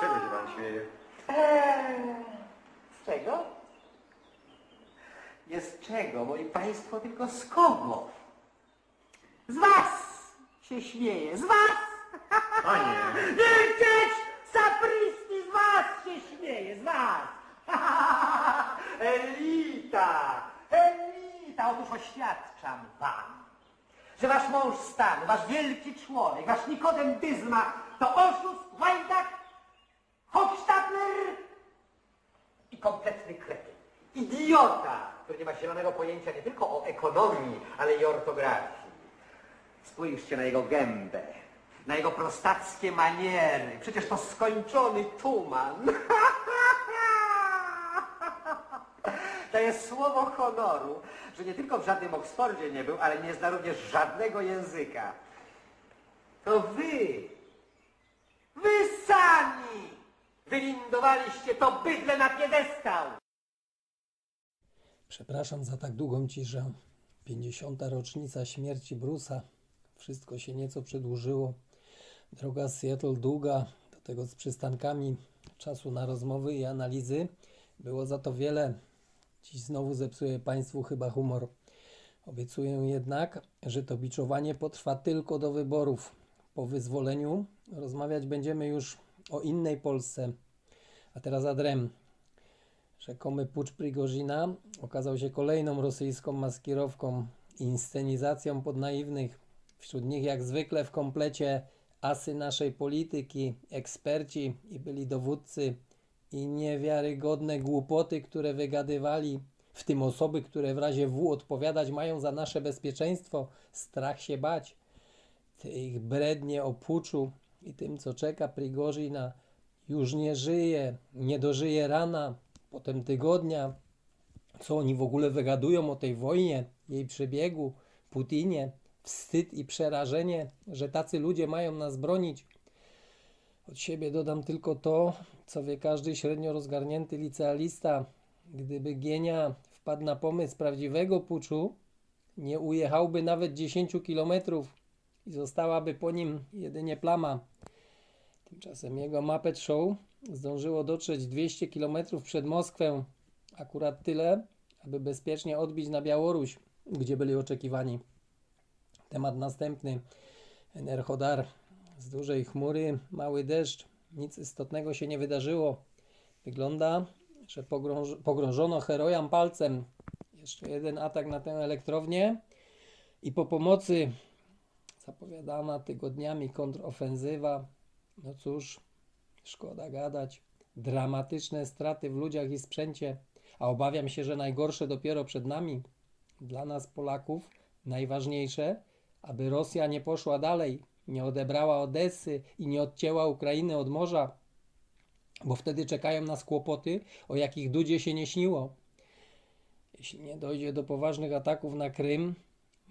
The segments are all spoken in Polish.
Czego się pan śmieje? Eee, z czego? Nie z czego, moi państwo, tylko z kogo? Z was się śmieje, z was! Panie, Milczeć! Sapristi, z was się śmieje, z was! Elita! Elita! Otóż oświadczam wam, że wasz mąż stan, wasz wielki człowiek, wasz Nikodem Dyzma to oszust, łajdak, i kompletny kretyn. Idiota, który nie ma zielonego pojęcia nie tylko o ekonomii, ale i ortografii. Spójrzcie na jego gębę, na jego prostackie maniery. Przecież to skończony tuman. To jest słowo honoru, że nie tylko w żadnym Oksfordzie nie był, ale nie zna również żadnego języka. To wy, wy sami wylindowaliście to bydle na piedestał. Przepraszam za tak długą ciszę. 50. rocznica śmierci Brusa. Wszystko się nieco przedłużyło. Droga z Seattle długa, do tego z przystankami czasu na rozmowy i analizy. Było za to wiele. Dziś znowu zepsuję Państwu chyba humor. Obiecuję jednak, że to biczowanie potrwa tylko do wyborów. Po wyzwoleniu rozmawiać będziemy już o innej Polsce. A teraz adrem. Rzekomy pucz Prigozina okazał się kolejną rosyjską maskirowką inscenizacją podnaiwnych. Wśród nich jak zwykle w komplecie asy naszej polityki, eksperci i byli dowódcy i niewiarygodne głupoty, które wygadywali, w tym osoby, które w razie W odpowiadać mają za nasze bezpieczeństwo, strach się bać. Te ich brednie o puczu i tym, co czeka Prigozina, już nie żyje, nie dożyje rana, potem tygodnia. Co oni w ogóle wygadują o tej wojnie, jej przebiegu, Putinie? Wstyd i przerażenie, że tacy ludzie mają nas bronić. Od siebie dodam tylko to, co wie każdy średnio rozgarnięty licealista. Gdyby Gienia wpadł na pomysł prawdziwego puczu, nie ujechałby nawet 10 kilometrów i zostałaby po nim jedynie plama. Tymczasem jego Muppet Show zdążyło dotrzeć 200 km przed Moskwę, akurat tyle, aby bezpiecznie odbić na Białoruś, gdzie byli oczekiwani. Temat następny. Enerhodar. Z dużej chmury, mały deszcz. Nic istotnego się nie wydarzyło. Wygląda, że pogrąż pogrążono herojam palcem. Jeszcze jeden atak na tę elektrownię i po pomocy zapowiadana tygodniami kontrofensywa. No cóż, szkoda gadać. Dramatyczne straty w ludziach i sprzęcie, a obawiam się, że najgorsze dopiero przed nami. Dla nas, Polaków, najważniejsze, aby Rosja nie poszła dalej, nie odebrała Odessy i nie odcięła Ukrainy od morza, bo wtedy czekają nas kłopoty, o jakich Dudzie się nie śniło. Jeśli nie dojdzie do poważnych ataków na Krym,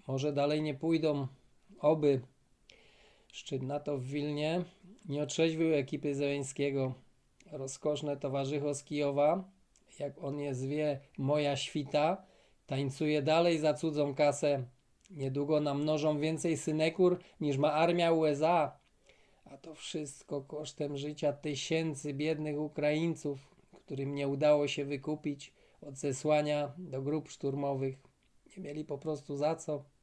może dalej nie pójdą. Oby. Szczyt NATO w Wilnie nie otrzeźwił ekipy Zeleńskiego. Rozkoszne towarzycho z Kijowa, jak on je zwie, moja świta, tańcuje dalej za cudzą kasę. Niedługo namnożą więcej synekur niż ma armia USA. A to wszystko kosztem życia tysięcy biednych Ukraińców, którym nie udało się wykupić od zesłania do grup szturmowych. Nie mieli po prostu za co.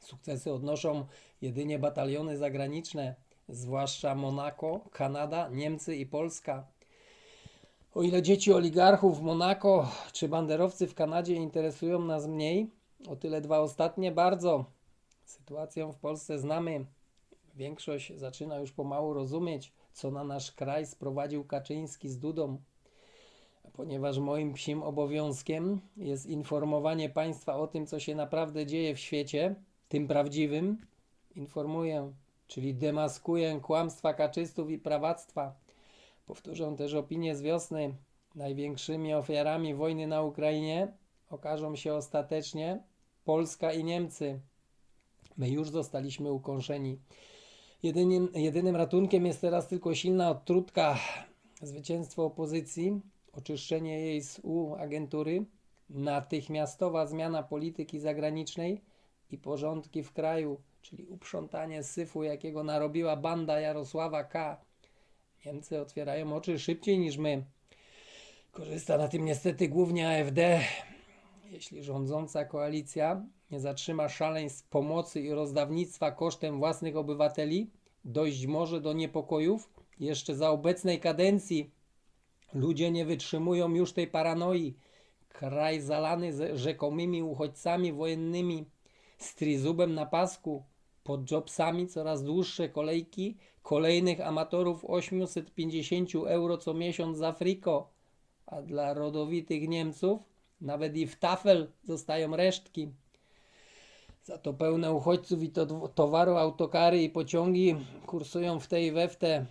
Sukcesy odnoszą jedynie bataliony zagraniczne, zwłaszcza Monako, Kanada, Niemcy i Polska. O ile dzieci oligarchów w Monako czy banderowcy w Kanadzie interesują nas mniej, o tyle dwa ostatnie bardzo. Sytuację w Polsce znamy. Większość zaczyna już pomału rozumieć, co na nasz kraj sprowadził Kaczyński z Dudą. Ponieważ moim psim obowiązkiem jest informowanie państwa o tym, co się naprawdę dzieje w świecie, tym prawdziwym, informuję, czyli demaskuję kłamstwa kaczystów i prawactwa. Powtórzę też opinię z wiosny. Największymi ofiarami wojny na Ukrainie okażą się ostatecznie Polska i Niemcy. My już zostaliśmy ukąszeni. Jedynym, jedynym ratunkiem jest teraz tylko silna odtrutka, zwycięstwo opozycji, oczyszczenie jej z U agentury, natychmiastowa zmiana polityki zagranicznej i porządki w kraju, czyli uprzątanie syfu, jakiego narobiła banda Jarosława K. Niemcy otwierają oczy szybciej niż my. Korzysta na tym niestety głównie AfD. Jeśli rządząca koalicja nie zatrzyma szaleństw pomocy i rozdawnictwa kosztem własnych obywateli, dojść może do niepokojów jeszcze za obecnej kadencji. Ludzie nie wytrzymują już tej paranoi. Kraj zalany ze rzekomymi uchodźcami wojennymi, z trizubem na pasku, pod jobsami coraz dłuższe kolejki kolejnych amatorów 850 euro co miesiąc za friko, a dla rodowitych Niemców nawet i w tafel zostają resztki. Za to pełne uchodźców i to towaru autokary i pociągi kursują w tej i.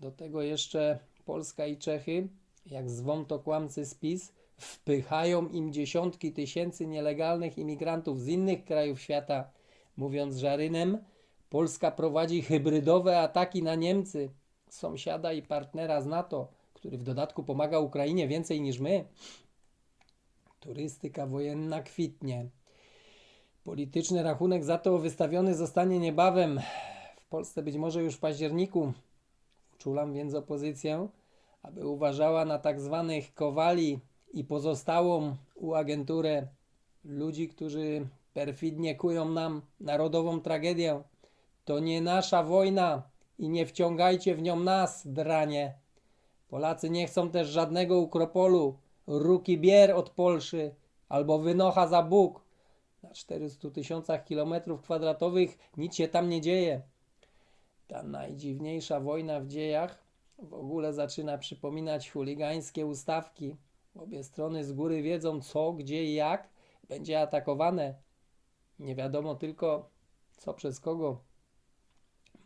Do tego jeszcze Polska i Czechy, jak zwą to kłamcy spis, wpychają im dziesiątki tysięcy nielegalnych imigrantów z innych krajów świata. Mówiąc żarynem, Polska prowadzi hybrydowe ataki na Niemcy, sąsiada i partnera z NATO, który w dodatku pomaga Ukrainie więcej niż my. Turystyka wojenna kwitnie. Polityczny rachunek za to wystawiony zostanie niebawem. W Polsce być może już w październiku. Uczulam więc opozycję, aby uważała na tak zwanych kowali i pozostałą u agenturę ludzi, którzy perfidnie kują nam narodową tragedię. To nie nasza wojna i nie wciągajcie w nią nas, dranie. Polacy nie chcą też żadnego ukropolu, ruki bier od Polszy albo wynocha za Bóg. Na 400 tysiącach kilometrów kwadratowych nic się tam nie dzieje. Ta najdziwniejsza wojna w dziejach w ogóle zaczyna przypominać chuligańskie ustawki. Obie strony z góry wiedzą co, gdzie i jak będzie atakowane. Nie wiadomo tylko co przez kogo.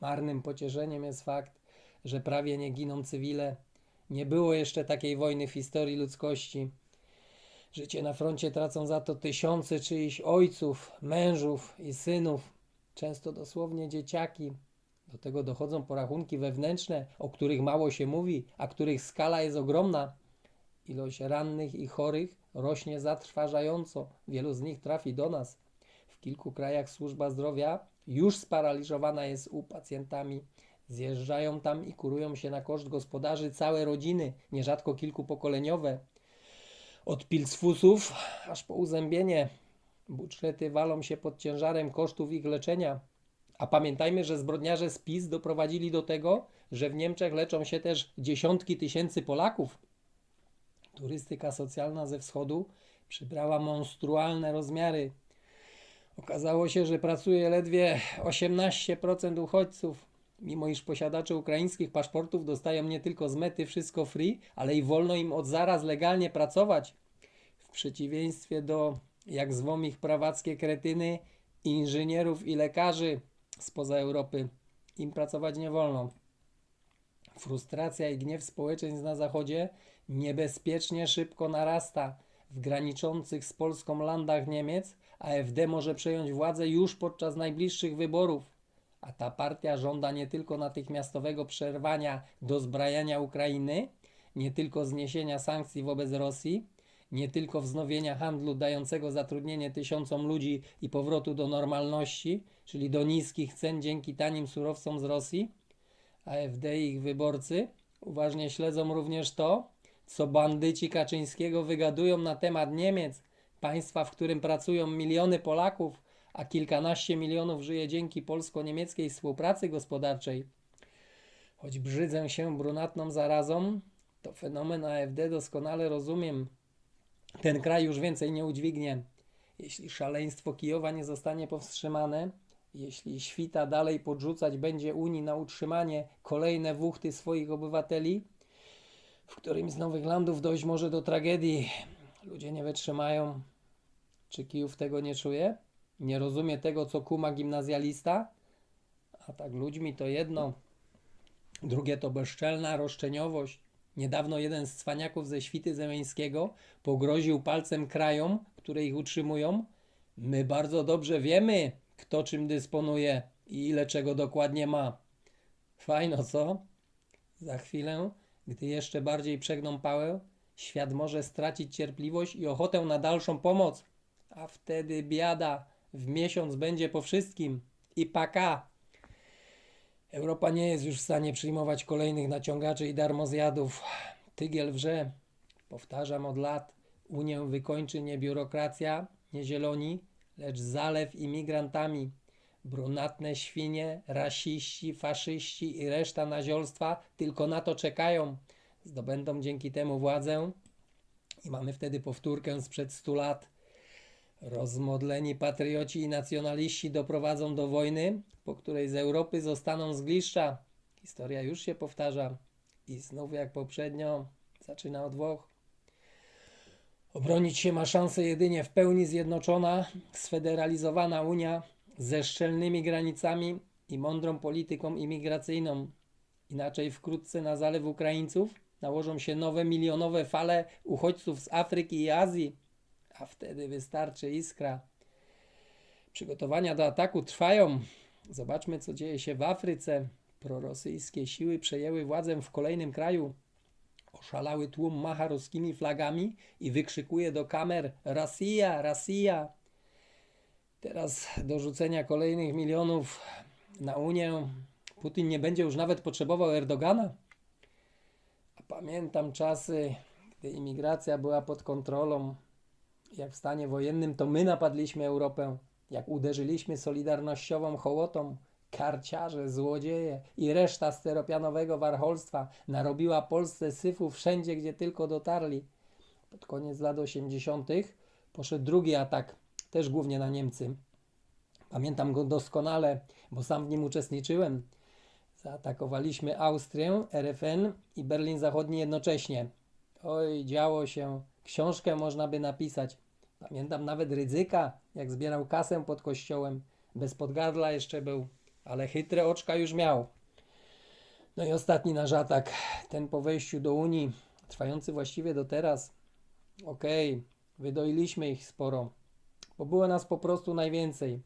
Marnym pocieszeniem jest fakt, że prawie nie giną cywile. Nie było jeszcze takiej wojny w historii ludzkości. Życie na froncie tracą za to tysiące czyichś ojców, mężów i synów, często dosłownie dzieciaki. Do tego dochodzą porachunki wewnętrzne, o których mało się mówi, a których skala jest ogromna. Ilość rannych i chorych rośnie zatrważająco. Wielu z nich trafi do nas. W kilku krajach służba zdrowia już sparaliżowana jest u pacjentami. Zjeżdżają tam i kurują się na koszt gospodarzy całe rodziny, nierzadko kilkupokoleniowe. Od pilcfusów aż po uzębienie. Budżety walą się pod ciężarem kosztów ich leczenia. A pamiętajmy, że zbrodniarze z PiS doprowadzili do tego, że w Niemczech leczą się też dziesiątki tysięcy Polaków. Turystyka socjalna ze wschodu przybrała monstrualne rozmiary. Okazało się, że pracuje ledwie 18% uchodźców, mimo iż posiadacze ukraińskich paszportów dostają nie tylko z mety wszystko free, ale i wolno im od zaraz legalnie pracować. W przeciwieństwie do, jak zwą ich prawackie kretyny, inżynierów i lekarzy spoza Europy. Im pracować nie wolno. Frustracja i gniew społeczeństw na Zachodzie niebezpiecznie szybko narasta. W graniczących z Polską landach Niemiec AfD może przejąć władzę już podczas najbliższych wyborów. A ta partia żąda nie tylko natychmiastowego przerwania dozbrajania Ukrainy, nie tylko zniesienia sankcji wobec Rosji, nie tylko wznowienia handlu dającego zatrudnienie tysiącom ludzi i powrotu do normalności, czyli do niskich cen dzięki tanim surowcom z Rosji. AfD i ich wyborcy uważnie śledzą również to, co bandyci Kaczyńskiego wygadują na temat Niemiec, państwa, w którym pracują miliony Polaków, a kilkanaście milionów żyje dzięki polsko-niemieckiej współpracy gospodarczej. Choć brzydzę się brunatną zarazą, to fenomen AfD doskonale rozumiem. Ten kraj już więcej nie udźwignie. Jeśli szaleństwo Kijowa nie zostanie powstrzymane, jeśli świta dalej podrzucać będzie Unii na utrzymanie kolejne wuchty swoich obywateli, w którymś z nowych landów dojść może do tragedii. Ludzie nie wytrzymają. Czy Kijów tego nie czuje? Nie rozumie tego, co kuma gimnazjalista? A tak ludźmi to jedno. Drugie to bezczelna roszczeniowość. Niedawno jeden z cwaniaków ze świty zemeńskiego pogroził palcem krajom, które ich utrzymują. My bardzo dobrze wiemy, kto czym dysponuje i ile czego dokładnie ma. Fajno, co? Za chwilę, gdy jeszcze bardziej przegną pałę, świat może stracić cierpliwość i ochotę na dalszą pomoc. A wtedy biada, w miesiąc będzie po wszystkim. I paka. Europa nie jest już w stanie przyjmować kolejnych naciągaczy i darmozjadów. Tygiel wrze. Powtarzam od lat. Unię wykończy nie biurokracja, nie zieloni, lecz zalew imigrantami. Brunatne świnie, rasiści, faszyści i reszta naziolstwa tylko na to czekają. Zdobędą dzięki temu władzę i mamy wtedy powtórkę sprzed 100 lat. Rozmodleni patrioci i nacjonaliści doprowadzą do wojny, po której z Europy zostaną zgliszcza. Historia już się powtarza i znów jak poprzednio zaczyna od Włoch. Obronić się ma szansę jedynie w pełni zjednoczona, sfederalizowana Unia ze szczelnymi granicami i mądrą polityką imigracyjną. Inaczej wkrótce na zalew Ukraińców nałożą się nowe milionowe fale uchodźców z Afryki i Azji, a wtedy wystarczy iskra. Przygotowania do ataku trwają. Zobaczmy, co dzieje się w Afryce. Prorosyjskie siły przejęły władzę w kolejnym kraju. Oszalały tłum macha ruskimi flagami i wykrzykuje do kamer Rosja, Rosja. Teraz do rzucenia kolejnych milionów na Unię Putin nie będzie już nawet potrzebował Erdogana. A pamiętam czasy, gdy imigracja była pod kontrolą. Jak w stanie wojennym to my napadliśmy Europę, jak uderzyliśmy solidarnościową hołotą. Karciarze, złodzieje i reszta steropianowego warcholstwa narobiła Polsce syfu wszędzie, gdzie tylko dotarli. Pod koniec lat 80. poszedł drugi atak, też głównie na Niemcy. Pamiętam go doskonale, bo sam w nim uczestniczyłem. Zaatakowaliśmy Austrię, RFN i Berlin Zachodni jednocześnie. Oj, działo się. Książkę można by napisać. Pamiętam nawet ryzyka, jak zbierał kasę pod kościołem. Bez podgardla jeszcze był, ale chytre oczka już miał. No i ostatni nasz atak, ten po wejściu do Unii, trwający właściwie do teraz. Okej, wydoiliśmy ich sporo, bo było nas po prostu najwięcej.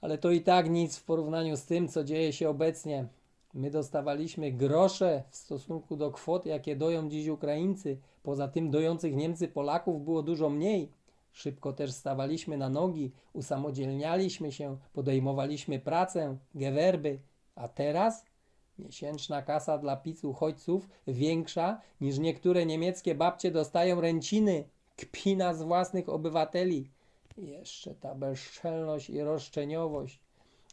Ale to i tak nic w porównaniu z tym, co dzieje się obecnie. My dostawaliśmy grosze w stosunku do kwot, jakie doją dziś Ukraińcy. Poza tym dojących Niemcy Polaków było dużo mniej. Szybko też stawaliśmy na nogi, usamodzielnialiśmy się, podejmowaliśmy pracę, gewerby. A teraz miesięczna kasa dla pic uchodźców większa niż niektóre niemieckie babcie dostają ręciny. Kpina z własnych obywateli. Jeszcze ta bezczelność i roszczeniowość.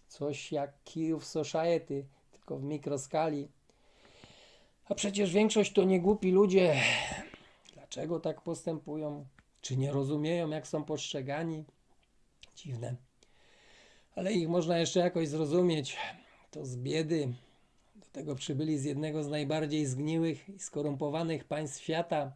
Coś jak Kijów Society, tylko w mikroskali. A przecież większość to nie głupi ludzie. Dlaczego tak postępują? Czy nie rozumieją, jak są postrzegani? Dziwne. Ale ich można jeszcze jakoś zrozumieć. To z biedy. Do tego przybyli z jednego z najbardziej zgniłych i skorumpowanych państw świata.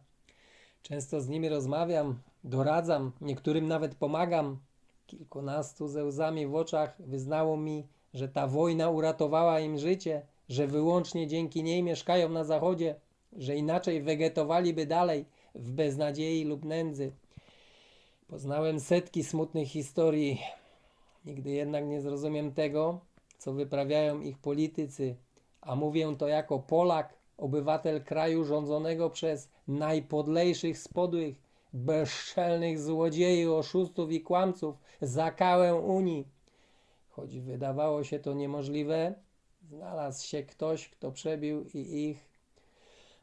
Często z nimi rozmawiam, doradzam, niektórym nawet pomagam. Kilkunastu ze łzami w oczach wyznało mi, że ta wojna uratowała im życie, że wyłącznie dzięki niej mieszkają na zachodzie, że inaczej wegetowaliby dalej w beznadziei lub nędzy. Poznałem setki smutnych historii. Nigdy jednak nie zrozumiem tego, co wyprawiają ich politycy, a mówię to jako Polak, obywatel kraju rządzonego przez najpodlejszych spodłych, bezczelnych złodziei, oszustów i kłamców, zakałę Unii. Choć wydawało się to niemożliwe, znalazł się ktoś, kto przebił i ich.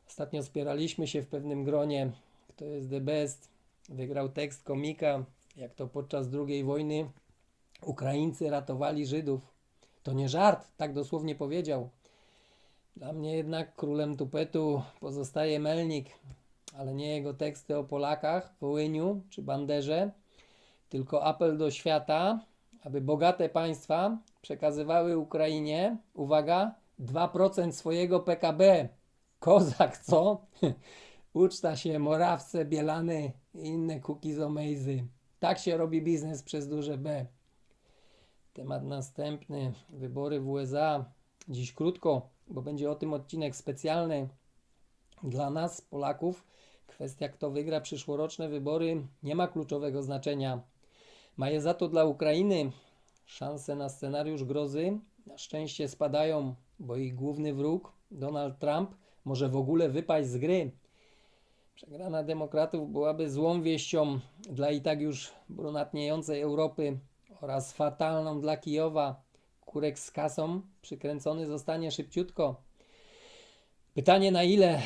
Ostatnio spieraliśmy się w pewnym gronie, kto jest the best. Wygrał tekst komika, jak to podczas II wojny Ukraińcy ratowali Żydów. To nie żart, tak dosłownie powiedział. Dla mnie jednak królem tupetu pozostaje Melnik, ale nie jego teksty o Polakach, Wołyniu czy Banderze, tylko apel do świata, aby bogate państwa przekazywały Ukrainie, uwaga, 2% swojego PKB. Kozak, co? Uczta się, Morawce, Bielany i inne kukizomejzy. Tak się robi biznes przez duże B. Temat następny. Wybory w USA. Dziś krótko, bo będzie o tym odcinek specjalny. Dla nas, Polaków, kwestia kto wygra przyszłoroczne wybory nie ma kluczowego znaczenia. Ma je za to dla Ukrainy. Szanse na scenariusz grozy na szczęście spadają, bo ich główny wróg, Donald Trump, może w ogóle wypaść z gry. Przegrana demokratów byłaby złą wieścią dla i tak już brunatniejącej Europy oraz fatalną dla Kijowa. kurek z kasą przykręcony zostanie szybciutko. Pytanie na ile?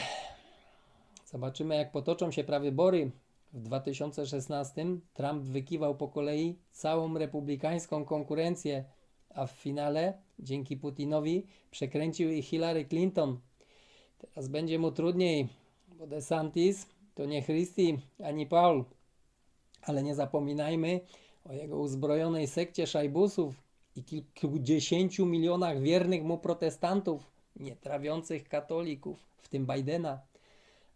Zobaczymy, jak potoczą się prawybory. W 2016 Trump wykiwał po kolei całą republikańską konkurencję, a w finale, dzięki Putinowi, przekręcił ich Hillary Clinton. Teraz będzie mu trudniej, bo DeSantis to nie Christie ani Paul. Ale nie zapominajmy o jego uzbrojonej sekcie szajbusów i kilkudziesięciu milionach wiernych mu protestantów, nie trawiących katolików, w tym Bidena,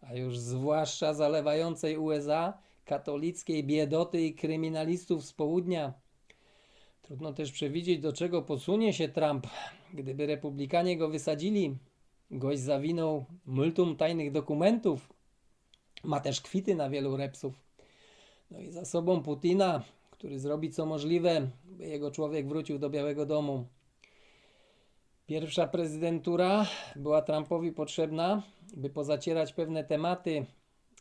a już zwłaszcza zalewającej USA katolickiej biedoty i kryminalistów z południa. Trudno też przewidzieć, do czego posunie się Trump. Gdyby republikanie go wysadzili, gość zawinął multum tajnych dokumentów, ma też kwity na wielu repsów. No i za sobą Putina, który zrobi co możliwe, by jego człowiek wrócił do Białego Domu. Pierwsza prezydentura była Trumpowi potrzebna, by pozacierać pewne tematy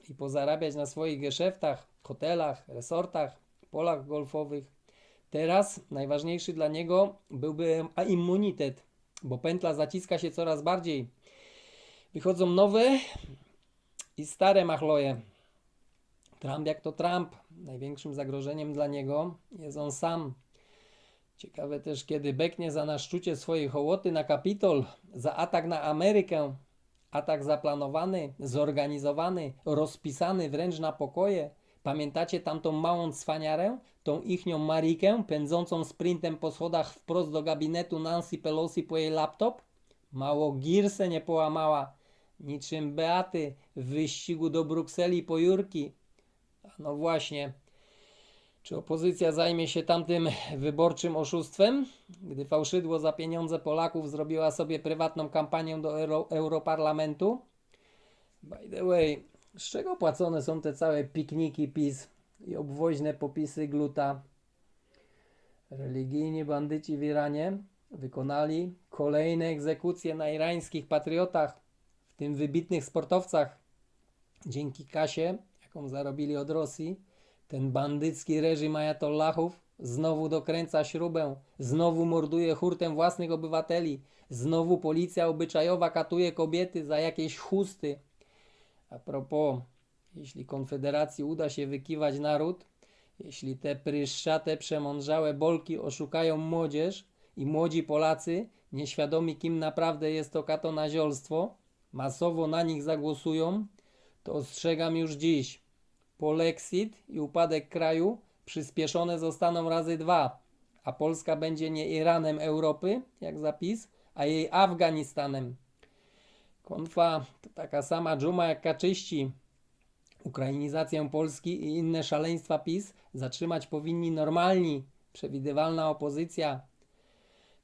i pozarabiać na swoich geszeftach, hotelach, resortach, polach golfowych. Teraz najważniejszy dla niego byłby immunitet, bo pętla zaciska się coraz bardziej. Wychodzą nowe i stare machloje. Trump jak to Trump. Największym zagrożeniem dla niego jest on sam. Ciekawe też, kiedy beknie za naszczucie swojej hołoty na Kapitol, za atak na Amerykę. Atak zaplanowany, zorganizowany, rozpisany wręcz na pokoje. Pamiętacie tamtą małą cwaniarę? Tą ichnią Marikę, pędzącą sprintem po schodach wprost do gabinetu Nancy Pelosi po jej laptop? Mało girse nie połamała. Niczym Beaty w wyścigu do Brukseli po Jurki. No właśnie. Czy opozycja zajmie się tamtym wyborczym oszustwem, gdy fałszydło za pieniądze Polaków zrobiła sobie prywatną kampanię do Euro Europarlamentu? By the way, z czego płacone są te całe pikniki PiS i obwoźne popisy gluta? Religijni bandyci w Iranie wykonali kolejne egzekucje na irańskich patriotach, w tym wybitnych sportowcach. Dzięki kasie, jaką zarobili od Rosji, ten bandycki reżim ajatollahów znowu dokręca śrubę, znowu morduje hurtem własnych obywateli, znowu policja obyczajowa katuje kobiety za jakieś chusty. A propos, jeśli Konfederacji uda się wykiwać naród, jeśli te pryszczate, przemądrzałe bolki oszukają młodzież i młodzi Polacy, nieświadomi kim naprawdę jest to katonaziolstwo, masowo na nich zagłosują, to ostrzegam już dziś. Polexit i upadek kraju przyspieszone zostaną razy dwa, a Polska będzie nie Iranem Europy, jak zapis, a jej Afganistanem. Konfa to taka sama dżuma jak kaczyści. Ukrainizację Polski i inne szaleństwa PiS zatrzymać powinni normalni, przewidywalna opozycja.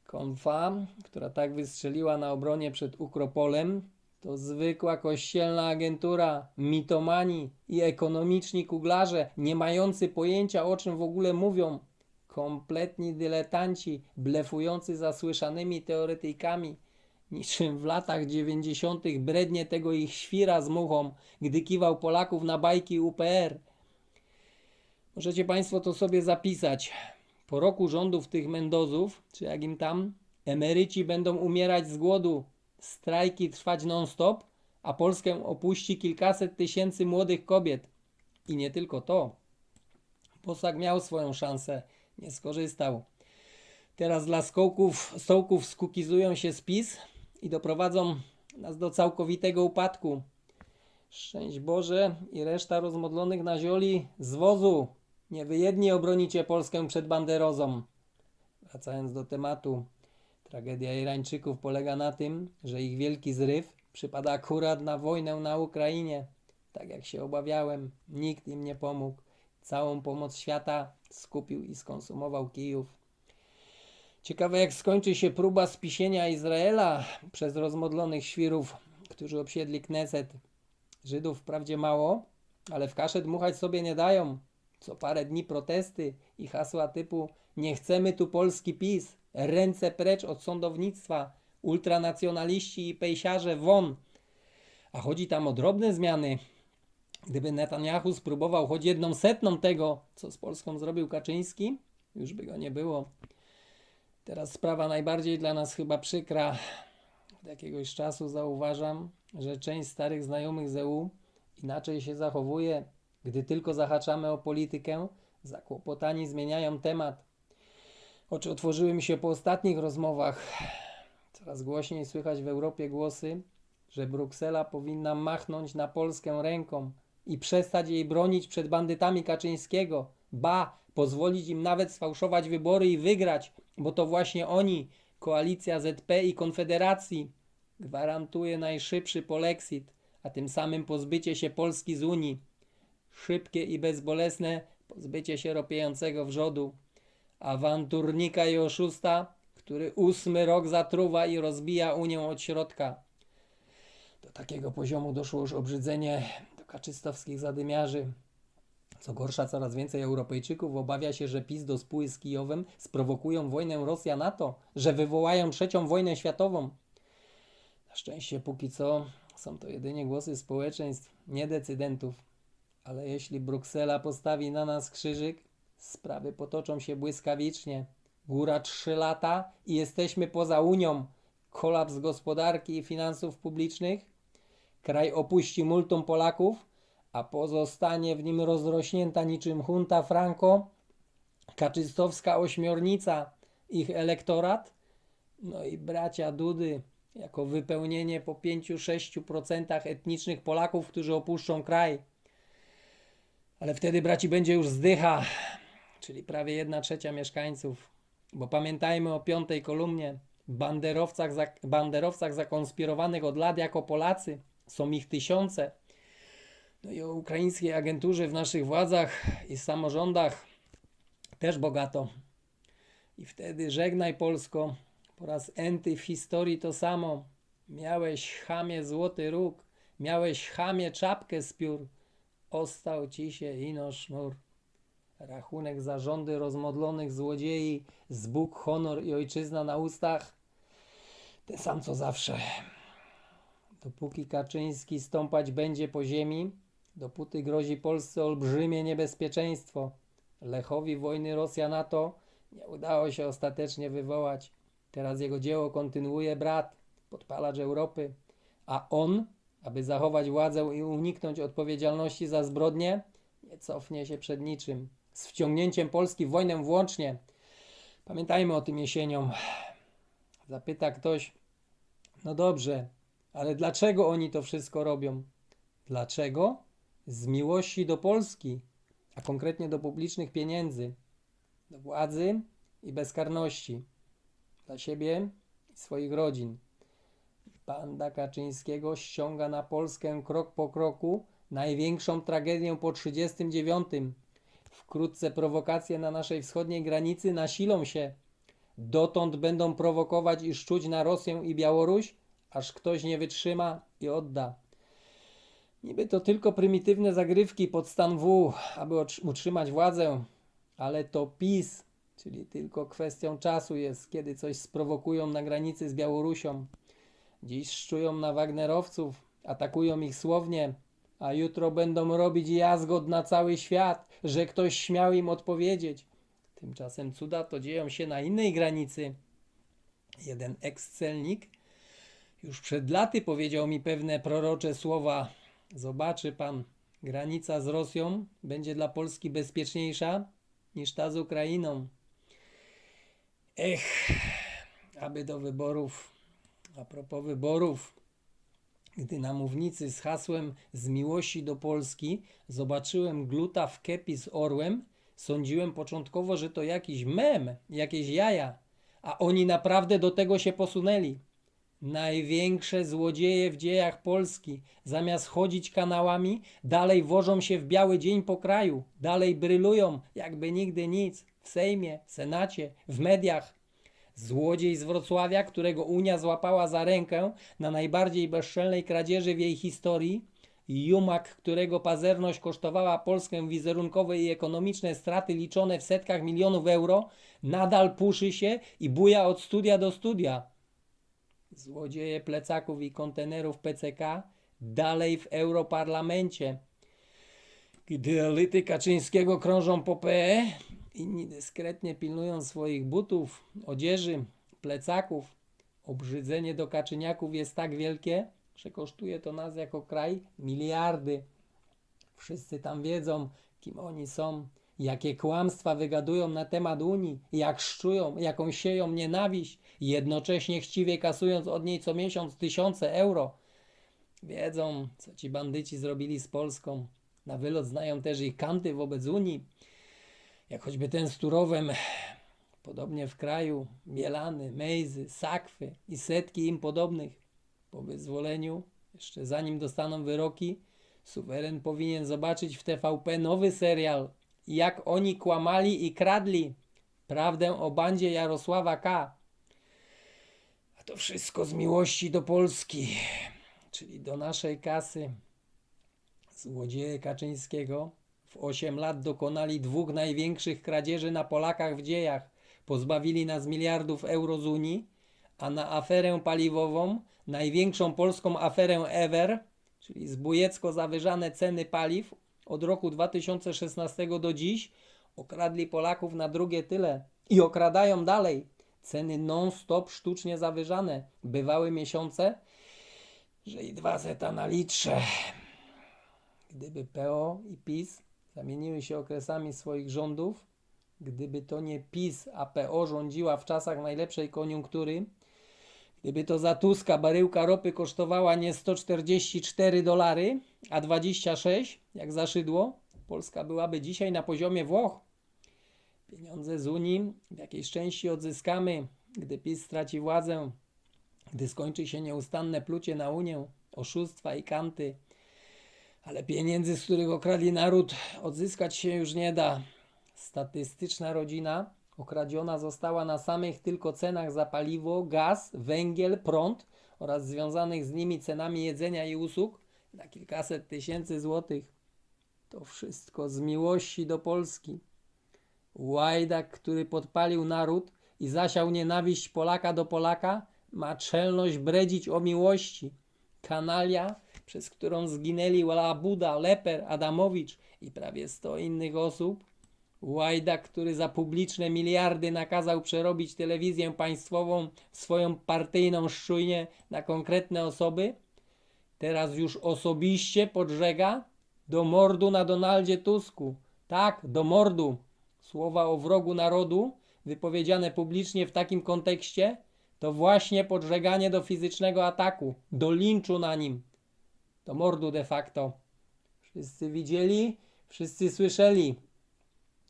Konfa, która tak wystrzeliła na obronie przed Ukropolem, to zwykła kościelna agentura, mitomani i ekonomiczni kuglarze, nie mający pojęcia o czym w ogóle mówią. Kompletni dyletanci, blefujący zasłyszanymi teoretykami. Niczym w latach dziewięćdziesiątych brednie tego ich świra z muchą, gdy kiwał Polaków na bajki UPR. Możecie Państwo to sobie zapisać. Po roku rządów tych Mendozów, czy jak im tam, emeryci będą umierać z głodu, strajki trwać non-stop, a Polskę opuści kilkaset tysięcy młodych kobiet. I nie tylko to. Bosak miał swoją szansę, nie skorzystał. Teraz dla skołków, stołków skukizują się z PiS i doprowadzą nas do całkowitego upadku. Szczęść Boże i reszta rozmodlonych na zioli z wozu. Nie wy jedni obronicie Polskę przed banderozą. Wracając do tematu. Tragedia Irańczyków polega na tym, że ich wielki zryw przypada akurat na wojnę na Ukrainie. Tak jak się obawiałem, nikt im nie pomógł. Całą pomoc świata skupił i skonsumował Kijów. Ciekawe jak skończy się próba spisienia Izraela przez rozmodlonych świrów, którzy obsiedli Kneset. Żydów wprawdzie mało, ale w kaszę dmuchać sobie nie dają. Co parę dni protesty i hasła typu nie chcemy tu Polski PiS, ręce precz od sądownictwa, ultranacjonaliści i pejsiarze won. A chodzi tam o drobne zmiany. Gdyby Netanyahu spróbował choć jedną setną tego, co z Polską zrobił Kaczyński, już by go nie było. Teraz sprawa najbardziej dla nas chyba przykra. Od jakiegoś czasu zauważam, że część starych znajomych z EU inaczej się zachowuje, gdy tylko zahaczamy o politykę, zakłopotani zmieniają temat. Oczy otworzyły mi się po ostatnich rozmowach. Coraz głośniej słychać w Europie głosy, że Bruksela powinna machnąć na Polskę ręką i przestać jej bronić przed bandytami Kaczyńskiego. Ba, pozwolić im nawet sfałszować wybory i wygrać, bo to właśnie oni, koalicja ZP i Konfederacji, gwarantuje najszybszy polexit, a tym samym pozbycie się Polski z Unii. Szybkie i bezbolesne pozbycie się ropiejącego wrzodu awanturnika i oszusta, który ósmy rok zatruwa i rozbija Unię od środka. Do takiego poziomu doszło już obrzydzenie do kaczystowskich zadymiarzy. Co gorsza, coraz więcej Europejczyków obawia się, że PiS do spóły z Kijowem sprowokują wojnę Rosja-NATO, że wywołają trzecią wojnę światową. Na szczęście póki co są to jedynie głosy społeczeństw, nie decydentów. Ale jeśli Bruksela postawi na nas krzyżyk, sprawy potoczą się błyskawicznie. Góra trzy lata i jesteśmy poza Unią. Kolaps gospodarki i finansów publicznych. Kraj opuści multum Polaków, a pozostanie w nim rozrośnięta niczym junta Franco, kaczystowska ośmiornica, ich elektorat, no i bracia Dudy, jako wypełnienie po 5-6% etnicznych Polaków, którzy opuszczą kraj. Ale wtedy braci będzie już zdycha, czyli prawie 1 trzecia mieszkańców. Bo pamiętajmy o piątej kolumnie. Banderowcach, za, banderowcach zakonspirowanych od lat jako Polacy. Są ich tysiące. No i o ukraińskiej agenturze w naszych władzach i samorządach też bogato. I wtedy żegnaj Polsko. Po raz enty w historii to samo. Miałeś chamie złoty róg, miałeś chamie czapkę z piór. Ostał ci się ino sznur. Rachunek za rządy rozmodlonych złodziei, z Bóg, honor i ojczyzna na ustach. Ten sam co zawsze. Dopóki Kaczyński stąpać będzie po ziemi, dopóty grozi Polsce olbrzymie niebezpieczeństwo. Lechowi wojny Rosja-NATO nie udało się ostatecznie wywołać. Teraz jego dzieło kontynuuje brat, podpalacz Europy, a on, aby zachować władzę i uniknąć odpowiedzialności za zbrodnie, nie cofnie się przed niczym. Z wciągnięciem Polski w wojnę włącznie. Pamiętajmy o tym jesienią. Zapyta ktoś, no dobrze, ale dlaczego oni to wszystko robią? Dlaczego? Z miłości do Polski, a konkretnie do publicznych pieniędzy, do władzy i bezkarności dla siebie i swoich rodzin. Banda Kaczyńskiego ściąga na Polskę krok po kroku największą tragedię po 1939. Wkrótce prowokacje na naszej wschodniej granicy nasilą się. Dotąd będą prowokować i szczuć na Rosję i Białoruś, aż ktoś nie wytrzyma i odda. Niby to tylko prymitywne zagrywki pod stan W, aby utrzymać władzę, ale to PiS, czyli tylko kwestią czasu jest, kiedy coś sprowokują na granicy z Białorusią. Dziś szczują na Wagnerowców, atakują ich słownie, a jutro będą robić jazgot na cały świat, że ktoś śmiał im odpowiedzieć. Tymczasem cuda to dzieją się na innej granicy. Jeden ekscelnik już przed laty powiedział mi pewne prorocze słowa. Zobaczy pan, granica z Rosją będzie dla Polski bezpieczniejsza niż ta z Ukrainą. Ech, aby do wyborów, a propos wyborów, gdy na mównicy z hasłem z miłości do Polski zobaczyłem gluta w kepi z orłem, sądziłem początkowo, że to jakiś mem, jakieś jaja, a oni naprawdę do tego się posunęli. Największe złodzieje w dziejach Polski, zamiast chodzić kanałami, dalej wożą się w biały dzień po kraju, dalej brylują, jakby nigdy nic, w Sejmie, w Senacie, w mediach. Złodziej z Wrocławia, którego Unia złapała za rękę na najbardziej bezczelnej kradzieży w jej historii, Jumak, którego pazerność kosztowała Polskę wizerunkowe i ekonomiczne straty liczone w setkach milionów euro, nadal puszy się i buja od studia do studia. Złodzieje plecaków i kontenerów PCK dalej w Europarlamencie. Gdy elity Kaczyńskiego krążą po PE, inni dyskretnie pilnują swoich butów, odzieży, plecaków. Obrzydzenie do kaczyniaków jest tak wielkie, że kosztuje to nas jako kraj miliardy. Wszyscy tam wiedzą, kim oni są, jakie kłamstwa wygadują na temat Unii, jak szczują, jaką sieją nienawiść, jednocześnie chciwie kasując od niej co miesiąc tysiące euro. Wiedzą, co ci bandyci zrobili z Polską. Na wylot znają też ich kanty wobec Unii, jak choćby ten z Turowem. Podobnie w kraju Bielany, Mejzy, Sakwy i setki im podobnych. Po wyzwoleniu, jeszcze zanim dostaną wyroki, suweren powinien zobaczyć w TVP nowy serial. Jak oni kłamali i kradli. Prawdę o bandzie Jarosława K. A to wszystko z miłości do Polski, czyli do naszej kasy. Złodzieje Kaczyńskiego w 8 lat dokonali dwóch największych kradzieży na Polakach w dziejach. Pozbawili nas miliardów euro z Unii, a na aferę paliwową, największą polską aferę ever, czyli zbójecko zawyżane ceny paliw od roku 2016 do dziś, okradli Polaków na drugie tyle i okradają dalej. Ceny non-stop sztucznie zawyżane. Bywały miesiące, że i dwa zeta na litrze. Gdyby PO i PiS zamieniły się okresami swoich rządów, gdyby to nie PiS, a PO rządziła w czasach najlepszej koniunktury, gdyby to za Tuska baryłka ropy kosztowała nie 144 dolary, a 26, jak za szydło, Polska byłaby dzisiaj na poziomie Włoch. Pieniądze z Unii w jakiejś części odzyskamy, gdy PiS straci władzę, gdy skończy się nieustanne plucie na Unię, oszustwa i kanty. Ale pieniędzy, z których okradli naród, odzyskać się już nie da. Statystyczna rodzina okradziona została na samych tylko cenach za paliwo, gaz, węgiel, prąd oraz związanych z nimi cenami jedzenia i usług na kilkaset tysięcy złotych. To wszystko z miłości do Polski. Łajdak, który podpalił naród i zasiał nienawiść Polaka do Polaka, ma czelność bredzić o miłości. Kanalia, przez którą zginęli Labuda, Leper, Adamowicz i prawie sto innych osób. Łajdak, który za publiczne miliardy nakazał przerobić telewizję państwową w swoją partyjną szczujnię na konkretne osoby. Teraz już osobiście podżega do mordu na Donaldzie Tusku. Tak, do mordu. Słowa o wrogu narodu, wypowiedziane publicznie w takim kontekście, to właśnie podżeganie do fizycznego ataku, do linczu na nim, do mordu de facto. Wszyscy widzieli, wszyscy słyszeli.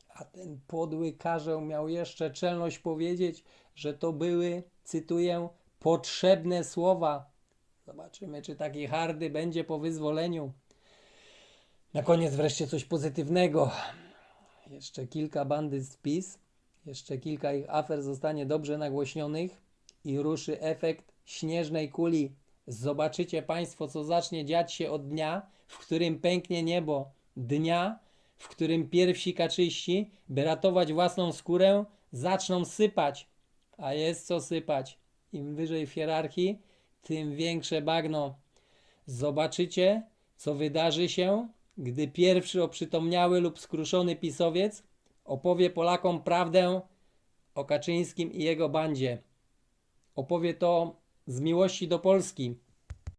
A ten podły karzeł miał jeszcze czelność powiedzieć, że to były, cytuję, potrzebne słowa. Zobaczymy, czy taki hardy będzie po wyzwoleniu. Na koniec wreszcie coś pozytywnego. Jeszcze kilka bandyctw PiS, jeszcze kilka ich afer zostanie dobrze nagłośnionych i ruszy efekt śnieżnej kuli. Zobaczycie Państwo, co zacznie dziać się od dnia, w którym pęknie niebo. Dnia, w którym pierwsi kaczyści, by ratować własną skórę, zaczną sypać. A jest co sypać. Im wyżej w hierarchii, tym większe bagno. Zobaczycie, co wydarzy się, gdy pierwszy oprzytomniały lub skruszony pisowiec opowie Polakom prawdę o Kaczyńskim i jego bandzie. Opowie to z miłości do Polski,